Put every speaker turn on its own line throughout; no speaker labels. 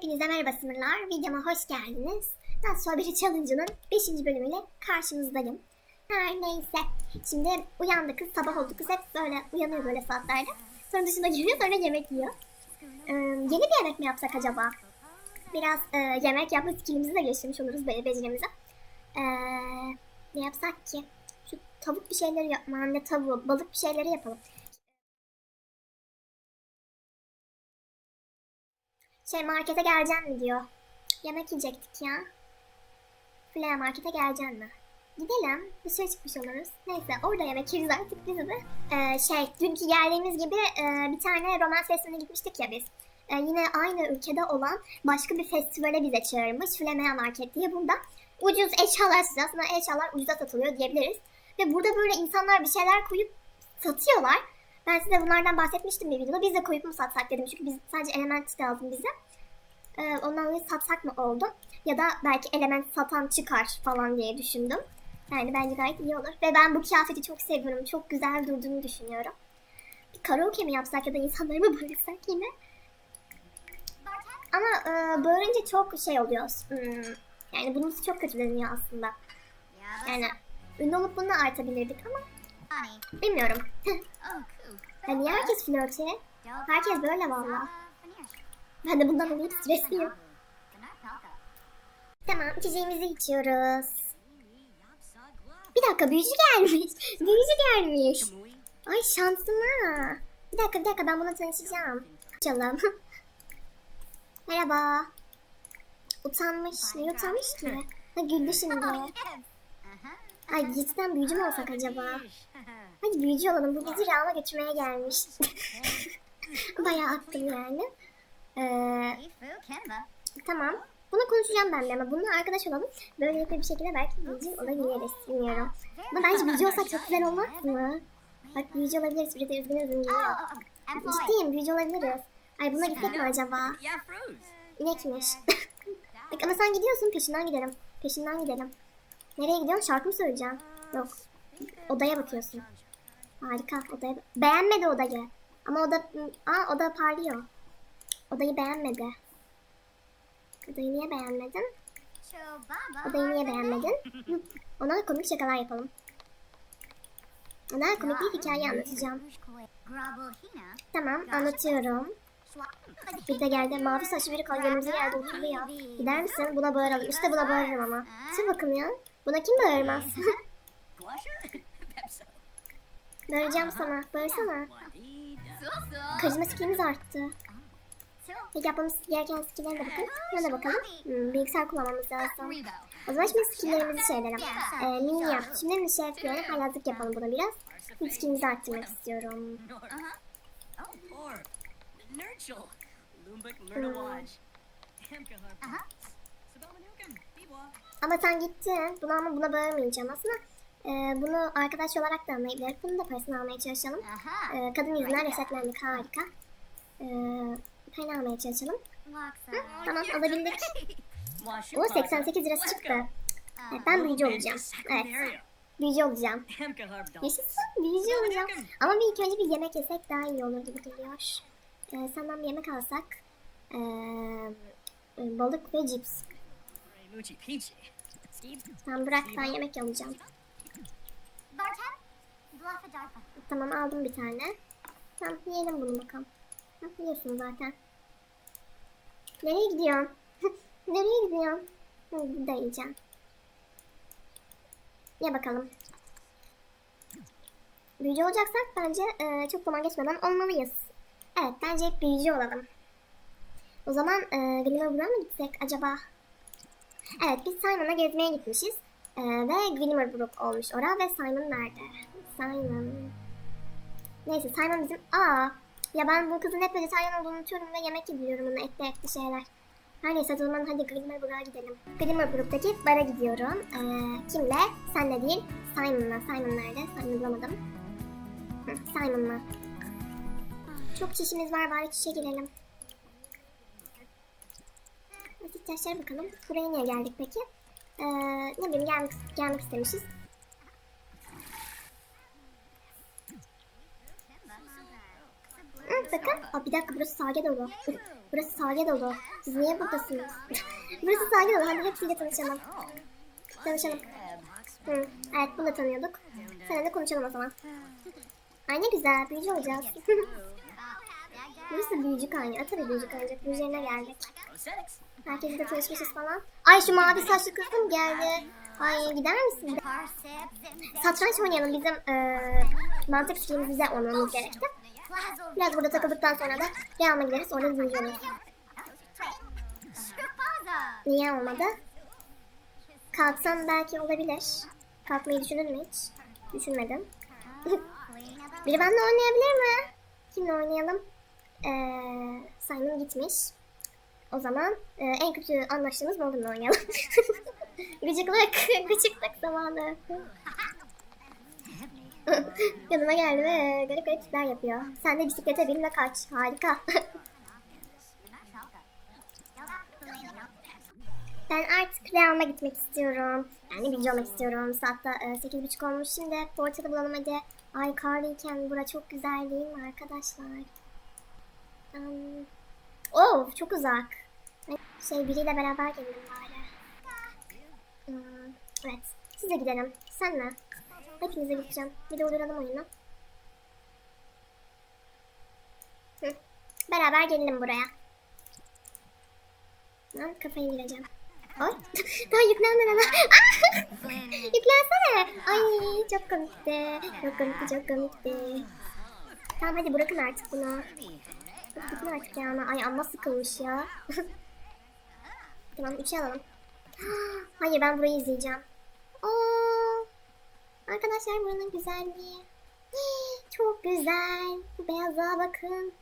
Hepinize merhaba sınırlar. Videoma hoş geldiniz. Nasıl Strawberry Challenge'ının 5. bölümüyle karşınızdayım. Her neyse. Şimdi uyandık kız sabah oldu kız hep böyle uyanıyor böyle saatlerde. Sonra dışına giriyor sonra yemek yiyor. Ee, yeni bir yemek mi yapsak acaba? Biraz e, yemek yapma skillimizi de geliştirmiş oluruz böyle becerimizi. Ee, ne yapsak ki? Şu tavuk bir şeyleri yapma, ne tavuğu, balık bir şeyleri yapalım. Şey markete geleceksin mi diyor. Yemek yiyecektik ya. Flea markete geleceksin mi? Gidelim. Dışarı çıkmış oluruz. Neyse orada yemek yeriz artık biz de. Ee, şey dünkü geldiğimiz gibi e, bir tane roman festivaline gitmiştik ya biz. Ee, yine aynı ülkede olan başka bir festivale bize çağırmış. Flemea Market diye burada. Ucuz eşyalar satıyor. Aslında eşyalar ucuza satılıyor diyebiliriz. Ve burada böyle insanlar bir şeyler koyup satıyorlar. Ben size bunlardan bahsetmiştim bir videoda. Biz de koyup mu satsak dedim. Çünkü biz sadece element lazım bize. Ee, ondan dolayı satsak mı oldu? Ya da belki element satan çıkar falan diye düşündüm. Yani bence gayet iyi olur. Ve ben bu kıyafeti çok seviyorum. Çok güzel durduğunu düşünüyorum. Bir karaoke mi yapsak ya da insanları mı bıraksak yine? Ama e, bağırınca çok şey oluyor. Hmm, yani bunun çok kötü deniyor aslında. Yani ünlü olup bunu artabilirdik ama bilmiyorum. Ya niye herkes flörtü? Herkes böyle valla. Ben de bundan dolayı stresliyim. Tamam içeceğimizi içiyoruz. Bir dakika büyücü gelmiş. Büyücü gelmiş. Ay şansıma. Bir dakika bir dakika ben buna tanışacağım. Açalım. Merhaba. Utanmış. Niye utanmış ki? Ha güldü şimdi. Ay cidden büyücü mü olsak acaba? Hadi büyücü olalım. Bu bizi Real'a götürmeye gelmiş. Bayağı attım yani. Ee, tamam. Bunu konuşacağım ben de ama bununla arkadaş olalım. Böylelikle bir şekilde belki büyücü olabiliriz. Bilmiyorum. Ama bence büyücü olsak çok güzel olmaz mı? Bak büyücü olabiliriz. Bir de üzgün üzgün geliyor. Ciddiyim büyücü olabiliriz. Ay buna gitsek mi acaba? İnekmiş. Bak ama sen gidiyorsun peşinden gidelim. Peşinden gidelim. Nereye gidiyorsun? Şarkı mı söyleyeceğim? Yok. Odaya bakıyorsun. Harika. Odaya... Beğenmedi odayı. Ama oda... Aa oda parlıyor. Odayı beğenmedi. Odayı niye beğenmedin? Odayı niye beğenmedin? Ona komik şakalar yapalım. Ona komik bir hikaye anlatacağım. Tamam anlatıyorum. Bir de geldi mavi saçlı biri kalbimize geldi oturdu ya. Gider misin? Buna bağıralım. İşte buna bağırırım ama. Dur bakın ya. Buna kim bağırmaz? Bağıracağım sana. Bağırsana. Karizma skillimiz arttı. Peki yapmamız gereken skill'lere de bakın. Buna da bakalım. Hmm, bilgisayar kullanmamız lazım. O zaman şimdi skill'lerimizi söylerim. Ee, mini yap. Şimdi bir şey yapıyorum. Haylazlık yapalım buna biraz. Bir skill'imizi arttırmak istiyorum. Ama sen gittin. Buna ama buna bağırmayacağım. Aslında e, bunu arkadaş olarak da anlayabiliriz. Bunu da parasını almaya çalışalım. E, kadın yüzünden resetlendik. Harika. E, parayı almaya çalışalım. Hı, tamam alabildik. O 88 lirası çıktı. Evet, ben büyücü olacağım. Evet. Büyücü olacağım. Yaşasın büyücü olacağım. Ama bir ilk önce bir yemek yesek daha iyi olur gibi geliyor. E, senden bir yemek alsak. E, e, balık ve cips. Tamam bırak ben yemek alacağım. Tamam aldım bir tane. Tamam yiyelim bunu bakalım. Hı, yiyorsun zaten. Nereye gidiyorsun? Nereye gidiyorsun? Burada yiyeceğim. Ye bakalım. Büyücü olacaksak bence e, çok zaman geçmeden olmalıyız. Evet bence hep büyücü olalım. O zaman e, Glimmerwood'a mı gitsek acaba? Evet biz Simon'a gezmeye gitmişiz. E, ve Glimmerbrook olmuş ora ve Simon nerede? Simon. Neyse Simon bizim... Aa ya ben bu kızın hep vejetaryen olduğunu unutuyorum ve yemek yediyorum ona etli etli şeyler. Her neyse o zaman hadi Glimmerbrook'a gidelim. Glimmerbrook'taki bara gidiyorum. Ee, kimle? Senle değil. Simon'la. Simon nerede? Simon'ı bulamadım. Simon'la. Çok çişimiz var bari çişe girelim. Hadi ihtiyaçlara bakalım. Buraya niye geldik peki? Ee, ne bileyim gelmek, gelmek istemişiz. Hı, bakın. Aa, bir dakika burası sage dolu. Burası Sage dolu. Siz niye buradasınız? Burası Sage dolu. Hadi hepsiyle tanışalım. Tanışalım. Hı, evet bunu da tanıyorduk. Seninle konuşalım o zaman. Ay ne güzel. Büyücü olacağız. Burası büyücü kaynağı. Tabii büyücü kaynağı. Büyücülerine geldik. Herkesle tanışmışız falan. Ay şu mavi saçlı kızım geldi. Ay gider misin? Satranç oynayalım. Bizim eee mantık skillimizi oynamamız gerekti. Biraz burada takıldıktan sonra da Real'ma gideriz. Orada büyücü oluruz. Niye olmadı? Kalksam belki olabilir. Kalkmayı düşünür mü hiç? Düşünmedim. Biri benimle oynayabilir mi? Kimle oynayalım? Ee, Simon gitmiş. O zaman e, en kötü anlaştığımız Morgan'la oynayalım. Gıcıklık, gıcıklık zamanı. Yanıma geldi ve garip garip tipler yapıyor. Sen de bisiklete bin ve kaç. Harika. ben artık Realm'a gitmek istiyorum. Yani bilgi olmak istiyorum. Saatte e, 8.30 olmuş şimdi. Portalı bulalım hadi. Ay karlıyken bura çok güzel değil mi arkadaşlar? Um, oh çok uzak. Şey biriyle beraber gelelim bari. Hmm, evet. Siz de gidelim. Sen mi? Hepinize gideceğim. Bir de uyduralım oyunu. Hı. Beraber gelelim buraya. Ben kafayı gireceğim. Oy. Daha yüklenmeden ama. Yüklensene. Ay çok komikti. Çok komikti çok komikti. Tamam hadi bırakın artık bunu. Bırakın artık ya. Ay amma sıkılmış ya. tamam üçe alalım. Hayır ben burayı izleyeceğim. Oo. Arkadaşlar buranın güzelliği. Çok güzel. Bu beyazlığa bakın.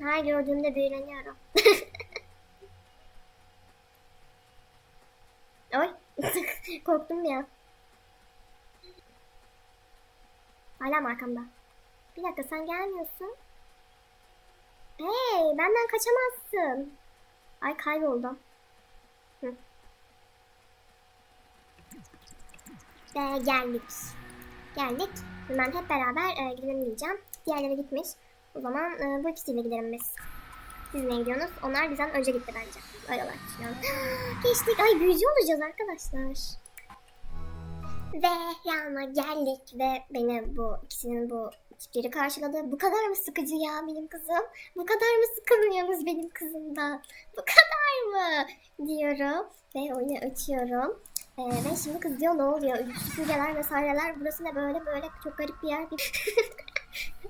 Her gördüğümde büyüleniyorum. Oy. Korktum ya. Hala mı arkamda? Bir dakika sen gelmiyorsun. Hey benden kaçamazsın. Ay kayboldum. Hı. Ve geldik. Geldik. Ben hep beraber e, gidelim. Diğerleri gitmiş. O zaman e, bu ikisiyle gidelim biz. Siz ne gidiyorsunuz? Onlar bizden önce gitti bence. Öyle olarak. Geçtik. Ay büyücü olacağız arkadaşlar. Ve yanıma geldik ve beni bu ikisinin bu tipleri karşıladı. Bu kadar mı sıkıcı ya benim kızım? Bu kadar mı sıkılıyorsunuz benim kızımdan? Bu kadar mı? Diyorum ve oyunu açıyorum. Ee, ve şimdi kız diyor ne oluyor? Süpürgeler vesaireler. Burası ne böyle böyle çok garip bir yer.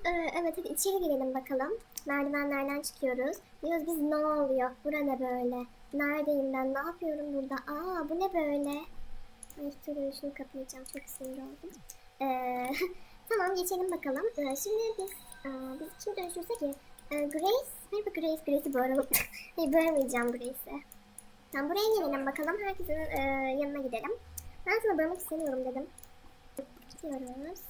ee, evet hadi içeri girelim bakalım. Merdivenlerden çıkıyoruz. Diyoruz biz ne oluyor? Bura ne böyle? Neredeyim ben? Ne yapıyorum burada? Aa bu ne böyle? Ay dur şunu kapayacağım. Çok sinir oldum. Ee, tamam geçelim bakalım. Ee, şimdi biz e, biz kim dönüşürsek ki? Ee, Grace. Merhaba Grace. Grace'i bağıralım. Hayır bağırmayacağım Grace'i. Tamam buraya gelelim bakalım. Herkesin e, yanına gidelim. Ben sana bağırmak istemiyorum dedim. Gidiyoruz.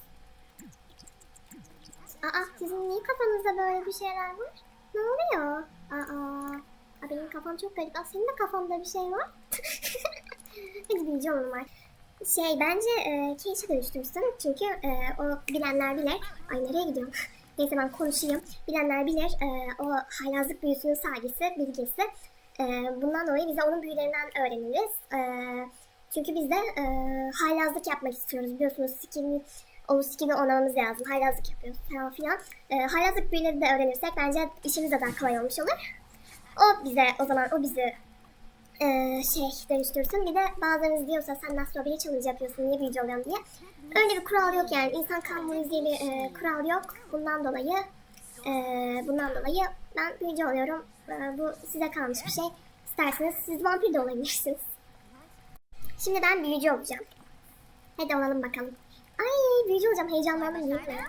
Aa sizin niye kafanızda böyle bir şeyler var? Ne oluyor? Aa, aa benim kafam çok garip. Aa senin de kafanda bir şey var. Hadi bileceğim onu var. Şey bence e, Cage'e dönüştürsün. Çünkü e, o bilenler bilir. Ay nereye gidiyorum? Neyse ben konuşayım. Bilenler bilir. E, o haylazlık büyüsünün saygısı, bilgisi. E, bundan dolayı bize onun büyülerinden öğreniriz. E, çünkü biz de e, haylazlık yapmak istiyoruz. Biliyorsunuz skin, o skin'i oynamamız lazım. Haylazlık yapıyoruz falan filan. E, haylazlık büyüleri de öğrenirsek bence işimiz de daha kolay olmuş olur. O bize o zaman o bizi e, şey dönüştürsün. Bir de bazılarınız diyorsa sen nasıl bir challenge yapıyorsun niye büyücü oluyorsun diye. Öyle bir kural yok yani. İnsan kanunu diye bir e, kural yok. Bundan dolayı e, bundan dolayı ben büyücü oluyorum. E, bu size kalmış bir şey. İsterseniz siz vampir de olabilirsiniz. Şimdi ben büyücü olacağım. Hadi olalım bakalım. Ay büyücü olacağım. Heyecanlandım değil mi?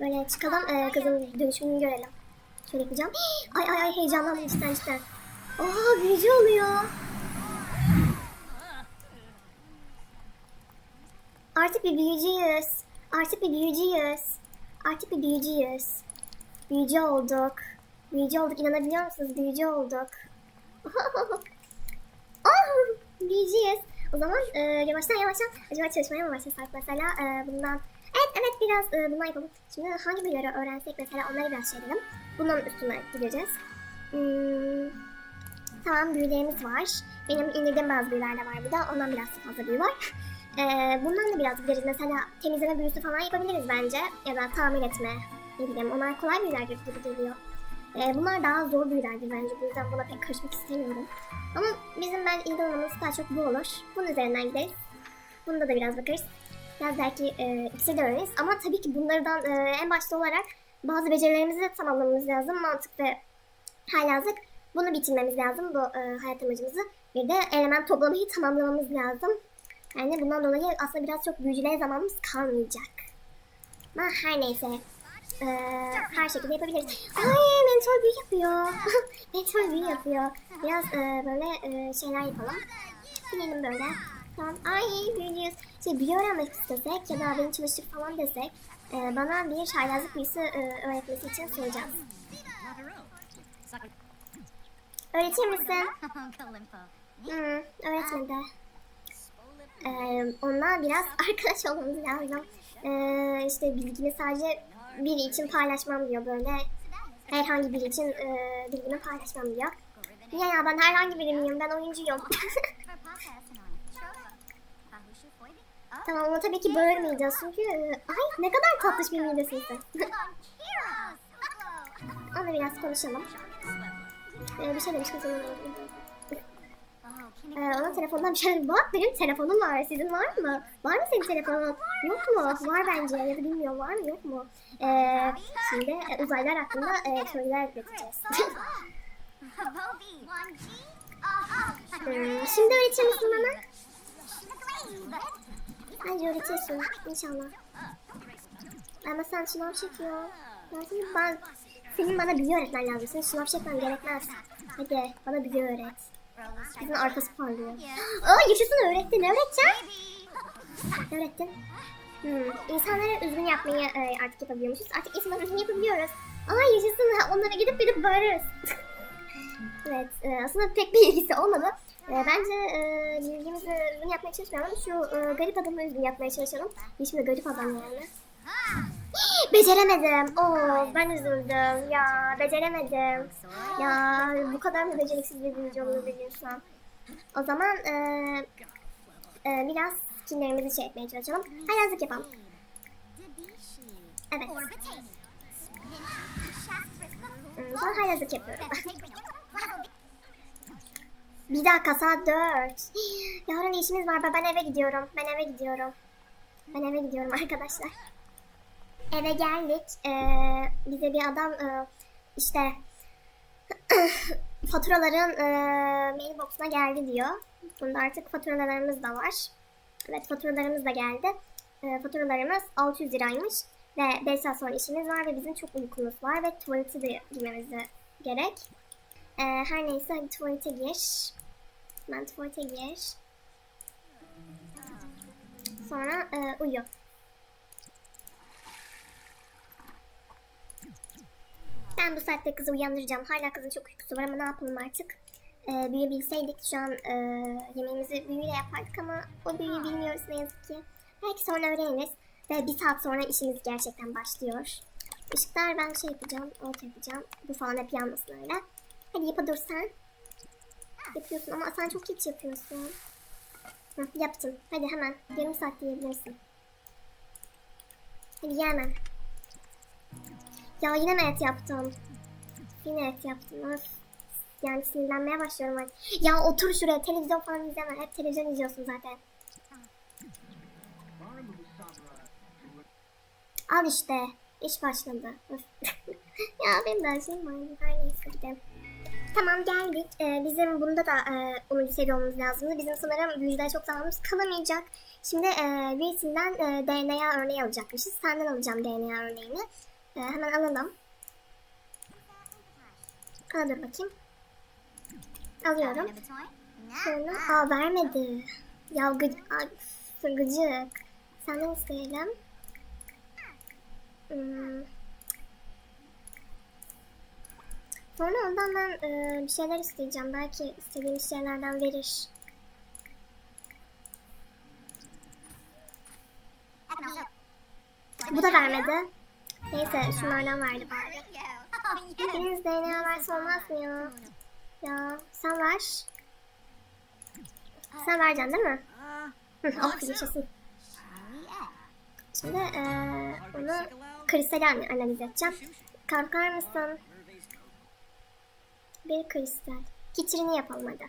Böyle çıkalım e, kızın dönüşümünü görelim. Şöyle yapacağım. Ay ay ay heyecanlandım cidden cidden. Oha büyücü oluyor. Artık bir büyücüyüz. Artık bir büyücüyüz. Artık bir büyücüyüz. Büyücü olduk. Büyücü olduk. İnanabiliyor musunuz? Büyücü olduk. oh, büyücüyüz. O zaman e, yavaştan yavaştan acaba çalışmaya mı başlasak mesela e, bundan Evet evet biraz e, bundan yapalım. Şimdi hangi büyüleri öğrensek mesela onları biraz şey edelim. Bunların üstüne gideceğiz. Hmm, tamam büyülerimiz var. Benim indirdiğim bazı büyüler de var bir de ondan biraz fazla büyü var. Ee, bundan da biraz gideriz. Mesela temizleme büyüsü falan yapabiliriz bence. Ya da tamir etme. Ne bileyim onlar kolay büyüler gibi geliyor. Ee, bunlar daha zor büyülerdir bence. Bu yüzden buna pek karışmak istemiyorum. Ama bizim ben ilgi alanımız daha çok bu olur. Bunun üzerinden gideriz. Bunda da biraz bakarız. Biraz belki e, ikisi de öğreniriz. Ama tabii ki bunlardan e, en başta olarak bazı becerilerimizi de tamamlamamız lazım. Mantık ve haylazlık. Bunu bitirmemiz lazım bu e, hayat amacımızı. Bir de element toplamayı tamamlamamız lazım. Yani bundan dolayı aslında biraz çok büyücülere zamanımız kalmayacak. Ama her neyse. E, her şekilde yapabiliriz. Ay mentor büyü yapıyor. mentor büyü yapıyor. Biraz e, böyle e, şeyler yapalım. Binelim böyle. Tamam. Ay büyücüyüz. Şey büyü öğrenmek istesek ya da beni çalışır falan desek e, bana bir haylazlık büyüsü e, öğretmesi için soracağız. Öğretir misin? Hmm, öğretmedi. Ee, onunla biraz arkadaş olmamız lazım. Ee, işte bilgini sadece biri için paylaşmam diyor böyle. Herhangi biri için e, bilgimi paylaşmam diyor. Ya ya ben herhangi biri miyim? Ben oyuncuyum. tamam ama tabii ki bağırmayacağız çünkü e, ay ne kadar tatlış bir midesin sen. Onunla biraz konuşalım. Ee, bir şey demiştim sana. Ee, ona telefondan bir şey Bak benim telefonum var. Sizin var mı? Var mı senin telefonun? Yok mu? Var bence. Ya da bilmiyorum var mı yok mu? Ee, şimdi e, uzaylılar hakkında e, teoriler üreteceğiz. Hmm, şimdi öğretir misin bana? Bence öğretirsin. İnşallah. Ama sen sınav çekiyor. Ben senin, ben, senin bana bilgi öğretmen lazım. Senin sınav çekmen gerekmez. Hadi bana bilgi öğret. Kızın arkası parlıyor. Aa yaşasın öğrettin. Ne öğrettin? Hmm. İnsanlara üzgün yapmayı e, artık yapabiliyormuşuz. Artık insanlara üzgün yapabiliyoruz. Aa yaşasın. Onlara gidip gidip bağırırız. evet. E, aslında pek bir ilgisi olmadı. E, bence e, bilgimizi üzgün yapmaya çalışmayalım. Şu e, garip adamı üzgün yapmaya çalışalım. Şimdi garip adam yani. Beceremedim. Oo, ben üzüldüm. Ya beceremedim. Ya bu kadar mı beceriksiz bir büyücü olabilirsem? O zaman e, e, biraz skinlerimizi şey etmeye çalışalım. Haylazlık yapalım. Evet. Hmm, Sonra haylazlık yapıyorum. Bir dakika saat 4. Yarın işimiz var. Ben eve gidiyorum. Ben eve gidiyorum. Ben eve gidiyorum arkadaşlar. Eve geldik. Ee, bize bir adam e, işte faturaların e, mailbox'una geldi diyor. Bunda artık faturalarımız da var. Evet faturalarımız da geldi. E, faturalarımız 600 liraymış. Ve 5 saat sonra işimiz var ve bizim çok uykumuz var ve tuvalete de girmemiz gerek. E, her neyse hadi tuvalete gir. Ben tuvalete gir. Sonra e, uyu. Ben bu saatte kızı uyandıracağım. Hala kızın çok uykusu var ama ne yapalım artık. Ee, büyüyebilseydik şu an e, yemeğimizi büyüyle yapardık ama o büyüyü bilmiyoruz ne yazık ki. Belki sonra öğreniriz. Ve bir saat sonra işimiz gerçekten başlıyor. Işıklar ben şey yapacağım, orta yapacağım. Bu falan hep yanmasın öyle. Hadi yapa dur sen. Yapıyorsun ama sen çok geç yapıyorsun. Hı, yaptım. Hadi hemen. Yarım saat yiyebilirsin. Hadi ye hemen. Ya yine mi et yaptım? Yine et yaptım. Öf. Yani sinirlenmeye başlıyorum artık. Ya otur şuraya televizyon falan izleme. Hep televizyon izliyorsun zaten. Al işte. İş başladı. Ya benim de şeyim var. Her neyse gidelim. Tamam geldik. Ee, bizim bunda da e, 10. seviye olmamız lazımdı. Bizim sanırım büyücüde çok zamanımız kalamayacak. Şimdi e, birisinden e, DNA örneği alacakmışız. Senden alacağım DNA örneğini. E, hemen alalım. Al dur bakayım. Alıyorum. Sonra aa vermedi. Ya gıc ay, gıcık. Senden isteyelim. Hmm. Sonra ondan ben e, bir şeyler isteyeceğim. Belki istediğim şeylerden verir. Bu da vermedi. Neyse şunlardan verdi bari. Biriniz DNA verse olmaz mı ya? Ya sen ver. Sen vereceksin değil mi? Hı, oh yaşasın. Şimdi eee onu kristali an- analiz edeceğim. Kalkar mısın? Bir kristal. Kitrini yapalım hadi.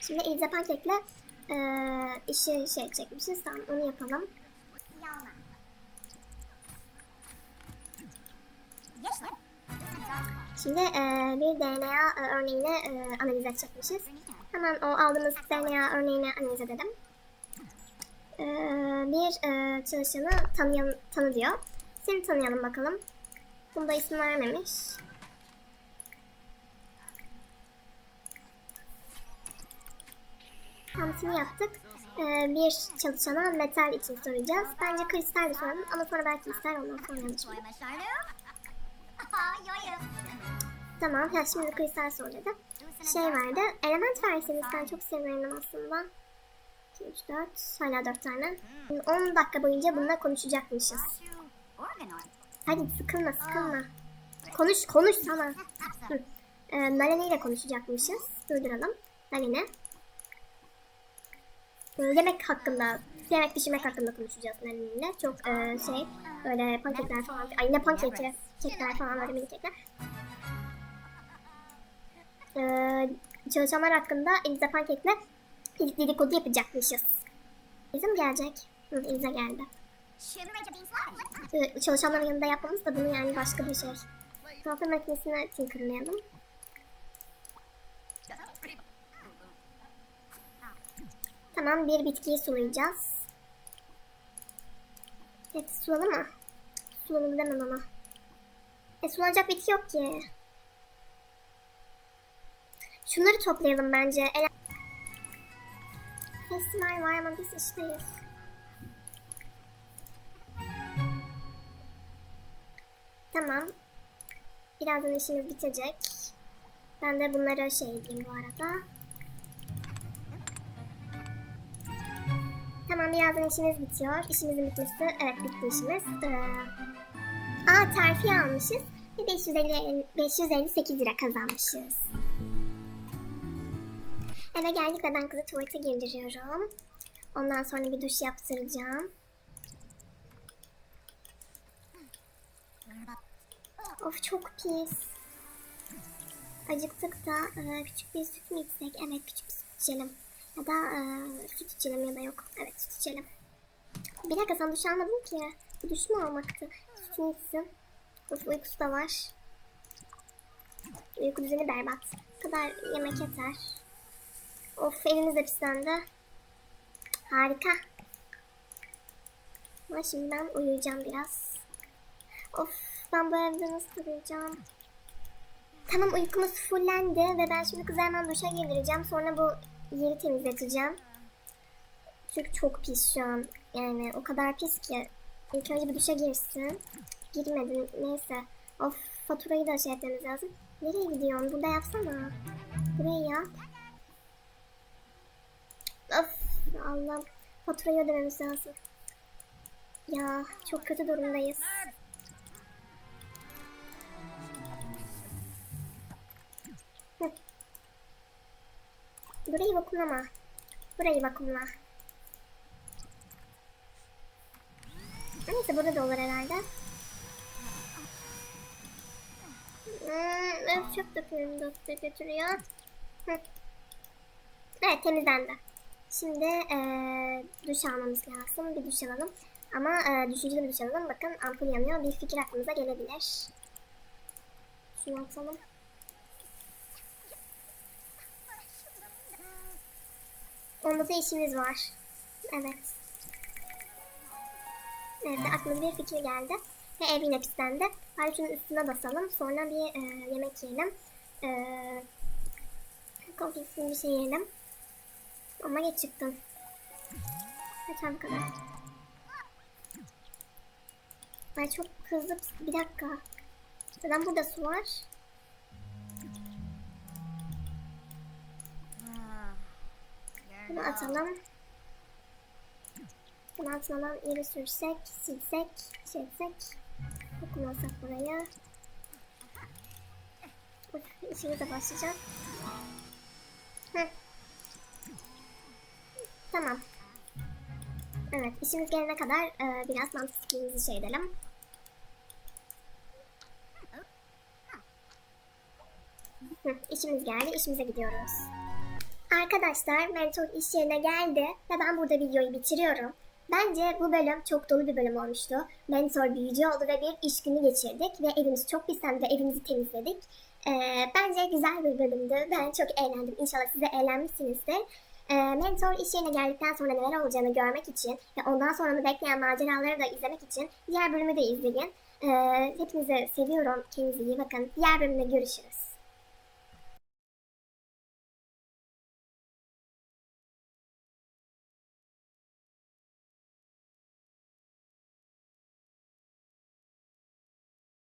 Şimdi Eliza Eee işi şey çekmişiz. Tamam onu yapalım. Şimdi eee, bir DNA e, örneğini e, analiz edecekmişiz. Hemen o aldığımız DNA örneğini analiz edelim. Eee, bir e, çalışanı tanıyan, tanı diyor. Seni tanıyalım bakalım. Bunda isim vermemiş. Tanıtımı yaptık. Ee, bir çalışana metal için soracağız. Bence kristal de soralım ama sonra belki ister ondan sonra olur. Tamam, ya şimdi kristal soruyordu. Şey vardı, element verseniz ben çok seviyorum aslında. 2, 3, 4, hala 4 tane. 10 dakika boyunca bununla konuşacakmışız. Hadi sıkılma sıkılma. Konuş konuş sana. Hı. Ee, Nalene ile konuşacakmışız. Durduralım. Nalene. Ee, yemek hakkında, yemek pişirmek hakkında konuşacağız Nalene ile. Çok e, şey, böyle pankekler falan. Ay ne pankekler, kekler falan böyle mini kekler. Ee, çalışanlar hakkında Eliza Pankek'le dedikodu yapacakmışız. Mı gelecek? Hı, geldi. Ee, çalışanların yanında yapmamız da bunu yani başka bir şey. Kahve makinesini tinkerlayalım. Tamam bir bitkiyi sulayacağız. Evet sulalı mı? Sulalı demem ama. E sulanacak bitki yok ki. Şunları toplayalım bence. Ele Festival var ama biz işteyiz. Tamam. Birazdan işimiz bitecek. Ben de bunları şey edeyim bu arada. Tamam birazdan işimiz bitiyor. İşimizin bitmesi, evet bitti işimiz. Ee, aa terfi almışız ve 550, 558 lira kazanmışız. Eve geldik ve ben kızı tuvalete girdiriyorum. Ondan sonra bir duş yaptıracağım. Of çok pis. Acıktık da e, küçük bir süt mü içsek? Evet küçük bir süt içelim. Ya da e, süt içelim ya da yok. Evet süt içelim. Bir dakika sen duş almadın ki. Bu duş mu almaktı? Sütünü içsin. Uykusu da var. Uyku düzeni berbat. Kadar yemek yeter. Of elimiz de pislendi. Harika. Ama şimdi ben uyuyacağım biraz. Of ben bu evde nasıl uyuyacağım? Tamam uykumuz fullendi ve ben şimdi hemen duşa girdireceğim. Sonra bu yeri temizleteceğim. Çünkü çok pis şu an. Yani o kadar pis ki. İlk önce bir duşa girsin. Girmedi neyse. Of faturayı da şey etmemiz lazım. Nereye gidiyorsun? Burada yapsana. Burayı yap. Of Allah. Faturayı ödememiz lazım. Ya çok kötü durumdayız. Burayı vakumlama. Burayı vakumla. Neyse burada da olur herhalde. Hmm, öf çok döküyorum doktor götürüyor. Hı. Evet temizlendi. Şimdi eee duş almamız lazım. Bir duş alalım. Ama eee düşünceli bir duş alalım. Bakın ampul yanıyor. Bir fikir aklımıza gelebilir. Şunu atalım. Onda da işimiz var. Evet. Evet aklıma bir fikir geldi. Ve ev yine pislendi. Şunun üstüne basalım. Sonra bir eee, yemek yiyelim. Eee Konfeksiyon bir şey yiyelim. Ama geç çıktım. Bu kadar. Ay çok hızlı. Bir dakika. Neden burada su var? Bunu atalım. Şunun altından yere sürsek, silsek, şey etsek. Dokunmasak buraya. İşimize başlayacak. Heh. Tamam. Evet, işimiz gelene kadar e, biraz mantık skillimizi şey edelim. Hı, işimiz geldi, işimize gidiyoruz. Arkadaşlar, mentor iş yerine geldi ve ben burada videoyu bitiriyorum. Bence bu bölüm çok dolu bir bölüm olmuştu. Mentor büyücü oldu ve bir iş günü geçirdik ve evimiz çok pislendi ve evimizi temizledik. Ee, bence güzel bir bölümdü. Ben çok eğlendim. İnşallah siz de eğlenmişsinizdir. Ee, mentor iş yerine geldikten sonra neler olacağını görmek için ve ondan sonra onu bekleyen maceraları da izlemek için diğer bölümü de izleyin. Ee, hepinizi seviyorum. Kendinize iyi bakın. Diğer bölümde görüşürüz.